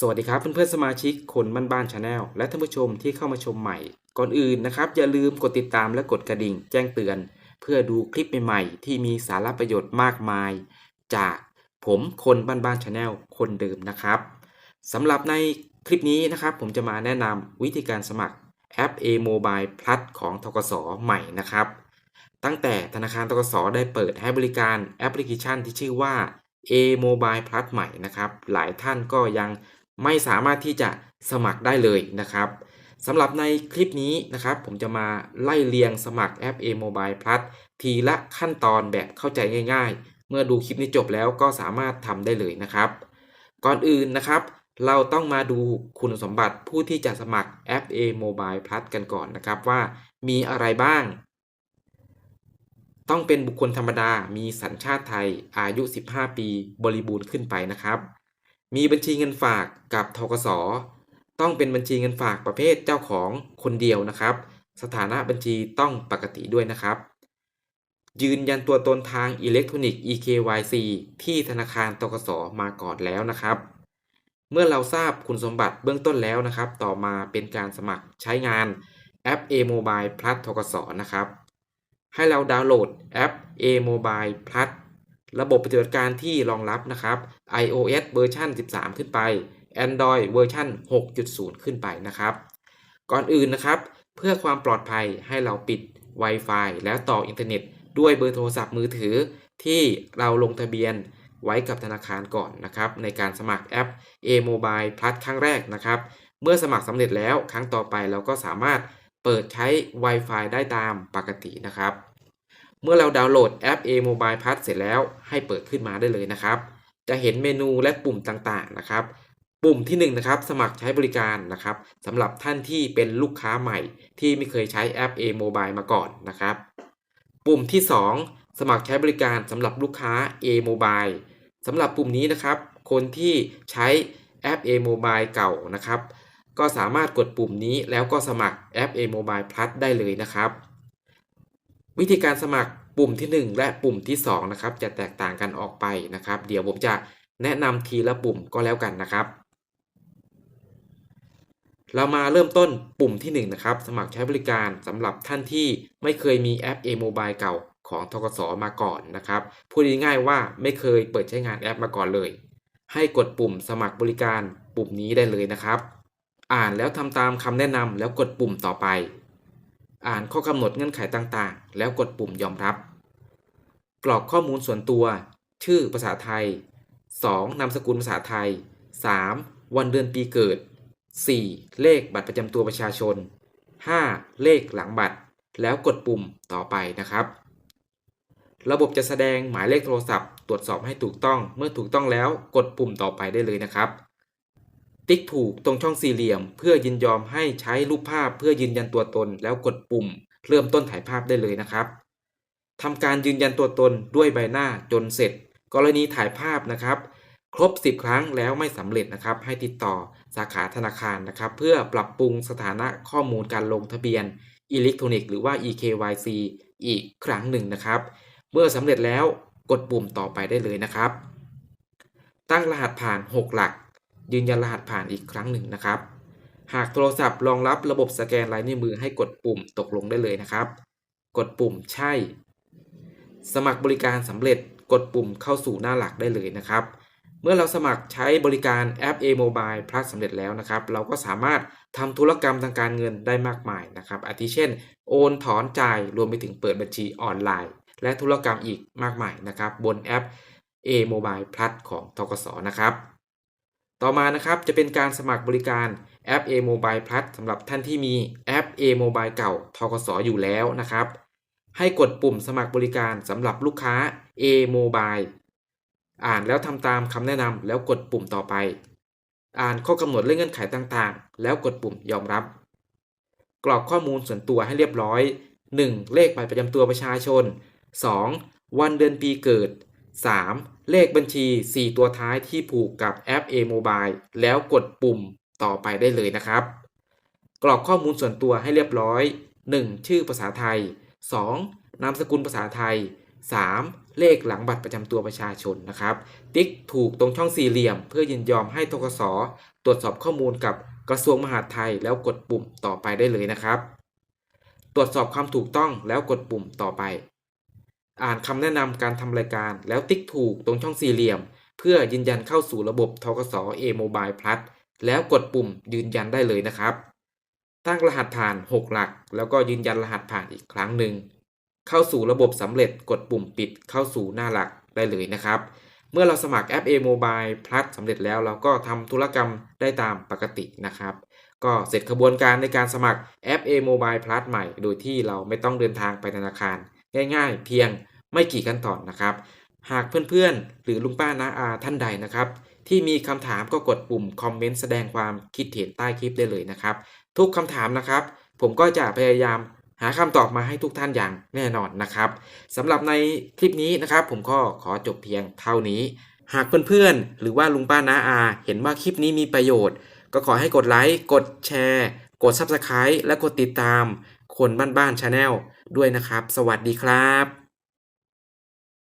สวัสดีครับเพื่อนๆสมาชิกคนบ้านบ้านชาแนลและท่านผู้ชมที่เข้ามาชมใหม่ ก่อนอื่นนะครับ อย่าลืมกดติดตามและกดกระดิ่ง แจ้งเตือน เพื่อดูคลิปใหม่ๆ ที่มีสาระประโยชน์มากมาย จากผมคนบ้านบ้านชาแนลคนเดิมนะครับสำหรับในคลิปนี้นะครับ ผมจะมาแนะนำวิธีการสมัครแอป A Mobile Plus ของทกสใหม่นะครับ ตั้งแต่ธนาคารทกสได้เปิดให้บริการแอปพลิเคชันที่ชื่อว่า A Mobile Plus ใหม่นะครับ หลายท่านก็ยัง ไม่สามารถที่จะสมัครได้เลยนะครับสำหรับในคลิปนี้นะครับ ผมจะมาไล่เรียงสมัครแอป A Mobile Plus ทีละขั้นตอนแบบเข้าใจง่าย ๆ เมื่อดูคลิปนี้จบแล้วก็สามารถทำได้เลยนะครับ ก่อนอื่นนะครับ เราต้องมาดูคุณสมบัติผู้ที่จะสมัครแอป A Mobile Plus กันก่อนนะครับว่ามีอะไรบ้าง ต้องเป็นบุคคลธรรมดา มีสัญชาติไทย อายุ 15 ปี บริบูรณ์ขึ้นไปนะครับ มีบัญชีเงินฝากกับทกสต้องเป็นบัญชีเงินฝากประเภทเจ้าของคนเดียวนะครับ สถานะบัญชีต้องปกติด้วยนะครับ ยืนยันตัวตนทางอิเล็กทรอนิกส์ eKYC ที่ธนาคารทกสมาก่อนแล้วนะครับ เมื่อเราทราบคุณสมบัติเบื้องต้นแล้วนะครับ ต่อมาเป็นการสมัครใช้งานแอป A Mobile Plus ทกสนะครับ ให้เราดาวน์โหลดแอป A Mobile Plus ระบบปฏิบัติการที่รองรับนะครับ iOS เวอร์ชัน13 ขึ้นไป Android เวอร์ชัน6.0 ขึ้นไปนะครับ ก่อนอื่นนะครับ เพื่อความปลอดภัยให้เราปิด Wi-Fi แล้วต่ออินเทอร์เน็ต ด้วยเบอร์โทรศัพท์มือถือ ที่เราลงทะเบียนไว้กับธนาคารก่อนนะครับ ในการสมัครแอป A Mobile Plus ครั้งแรกนะครับ เมื่อสมัครสำเร็จแล้วครั้งต่อไปเราก็สามารถเปิดใช้ Wi-Fi ได้ตามปกตินะครับ เมื่อเราดาวน์โหลดแอป A Mobile Plus เสร็จแล้วให้เปิดขึ้นมาได้เลยนะครับ จะเห็นเมนูและปุ่มต่างๆนะครับ ปุ่มที่1นงนะครับสมัครใช้บริการนะครับสำหรับท่านที่เป็นลูกค้าใหม่ ที่ไม่เคยใช้แอป A Mobile มาก่อนนะครับ ปุ่มที่ 2 สมัครใช้บริการสำหรับลูกค้า A Mobile สำหรับปุ่มนี้นะครับ คนที่ใช้แอป A Mobile เก่านะครับ ก็สามารถกดปุ่มนี้แล้วก็สมัครแอป A Mobile Plus ได้เลยนะครับ วิธีการสมัครปุ่มที่ 1 และปุ่มที่ 2 นะครับ จะแตกต่างกันออกไปนะครับ เดี๋ยวผมจะแนะนำทีละปุ่มก็แล้วกันนะครับ เรามาเริ่มต้นปุ่มที่ 1 นะครับ สมัครใช้บริการสำหรับท่านที่ไม่เคยมีแอป A Mobile เก่าของทกสมาก่อนนะครับ พูดง่ายๆว่าไม่เคยเปิดใช้งานแอปมาก่อนเลย ให้กดปุ่มสมัครบริการปุ่มนี้ได้เลยนะครับ อ่านแล้วทำตามคำแนะนำแล้วกดปุ่มต่อไป อ่านข้อกำหนดเงื่อนไขต่างๆ แล้วกดปุ่มยอมรับ กรอกข้อมูลส่วนตัว ชื่อภาษาไทย 2. นามสกุลภาษาไทย 3. วันเดือนปีเกิด 4. เลขบัตรประจำตัวประชาชน 5. เลขหลังบัตร แล้วกดปุ่มต่อไปนะครับ ระบบจะแสดงหมายเลขโทรศัพท์ ตรวจสอบให้ถูกต้อง เมื่อถูกต้องแล้วกดปุ่มต่อไปได้เลยนะครับ ติ๊กถูกตรงช่องสี่เหลี่ยม เพื่อยินยอมให้ใช้รูปภาพเพื่อยืนยันตัวตน แล้วกดปุ่ม เริ่มต้นถ่ายภาพได้เลยนะครับทำการยืนยันตัวตนด้วยใบหน้าจนเสร็จ กรณีถ่ายภาพนะครับ ครบ 10 ครั้งแล้วไม่สำเร็จนะครับ ให้ติดต่อสาขาธนาคารนะครับ เพื่อปรับปรุงสถานะข้อมูลการลงทะเบียนอิเล็กทรอนิกส์หรือว่า eKYC อีกครั้งหนึ่งนะครับ เมื่อสำเร็จแล้วกดปุ่มต่อไปได้เลยนะครับ ตั้งรหัสผ่าน 6 หลัก ยืนยันรหัสผ่านอีกครั้งหนึ่งนะครับ หากโทรศัพท์รองรับระบบสแกนลายนิ้วมือให้กดปุ่มตกลงได้เลยนะครับ กดปุ่มใช่ สมัครบริการสำเร็จกดปุ่มเข้าสู่หน้าหลักได้เลยนะครับ เมื่อเราสมัครใช้บริการแอป A Mobile Plus สำเร็จแล้วนะครับ เราก็สามารถทำธุรกรรมทางการเงินได้มากมายนะครับ อาทิเช่น โอนถอนจ่ายรวมไปถึงเปิดบัญชีออนไลน์ และธุรกรรมอีกมากมายนะครับ บนแอป A Mobile Plus ของทกสนะครับ ต่อมานะครับจะเป็นการสมัครบริการแอป A Mobile Plus สำหรับท่านที่มีแอป A Mobile เก่าทกสอยู่แล้วนะครับ ให้กดปุ่มสมัครบริการสำหรับลูกค้า A Mobile อ่านแล้วทำตามคำแนะนำแล้วกดปุ่มต่อไป อ่านข้อกำหนดและเงื่อนไขต่างๆ แล้วกดปุ่มยอมรับ กรอกข้อมูลส่วนตัวให้เรียบร้อย 1. เลขบัตรประจำตัวประชาชน 2. วันเดือนปีเกิด 3. เลขบัญชี 4 ตัวท้ายที่ผูกกับแอป A Mobile แล้วกดปุ่มต่อไปได้เลยนะครับ กรอกข้อมูลส่วนตัวให้เรียบร้อย 1. ชื่อภาษาไทย 2. นามสกุลภาษาไทย 3. เลขหลังบัตรประจำตัวประชาชนนะครับ ติ๊กถูกตรงช่องสี่เหลี่ยม เพื่อยินยอมให้ทกสตรวจสอบข้อมูลกับกระทรวงมหาดไทยแล้วกดปุ่มต่อไปได้เลยนะครับ ตรวจสอบความถูกต้องแล้วกดปุ่มต่อไป อ่านคำแนะนำการทำรายการ แล้วติ๊กถูกตรงช่องสี่เหลี่ยม เพื่อยืนยันเข้าสู่ระบบทกส A Mobile Plus แล้วกดปุ่มยืนยันได้เลยนะครับ ตั้งรหัสผ่าน 6 หลัก แล้วก็ยืนยันรหัสผ่านอีกครั้งหนึ่ง เข้าสู่ระบบสำเร็จกดปุ่มปิดเข้าสู่หน้าหลักได้เลยนะครับ เมื่อเราสมัครแอป A Mobile Plus สำเร็จแล้วเราก็ทำธุรกรรมได้ตามปกตินะครับ ก็เสร็จกระบวนการในการสมัครแอป A Mobile Plus ใหม่ โดยที่เราไม่ต้องเดินทางไปธนาคาร ง่ายๆ เพียงไม่กี่ขั้นตอนนะครับ หากเพื่อนๆ หรือลุงป้าน้าอาท่านใดนะครับ ที่มีคำถามก็กดปุ่มคอมเมนต์แสดงความคิดเห็นใต้คลิปได้เลยนะครับ ทุกคำถามนะครับ ผมก็จะพยายามหาคำตอบมาให้ทุกท่านอย่างแน่นอนนะครับสำหรับในคลิปนี้นะครับ ผมก็ขอจบเพียงเท่านี้ หากเพื่อนๆ หรือว่าลุงป้าน้าอา เห็นว่าคลิปนี้มีประโยชน์ ก็ขอให้กดไลค์ กดแชร์ กด Subscribe และกดติดตาม คนบ้านๆชาแนลด้วยนะครับ สวัสดีครับ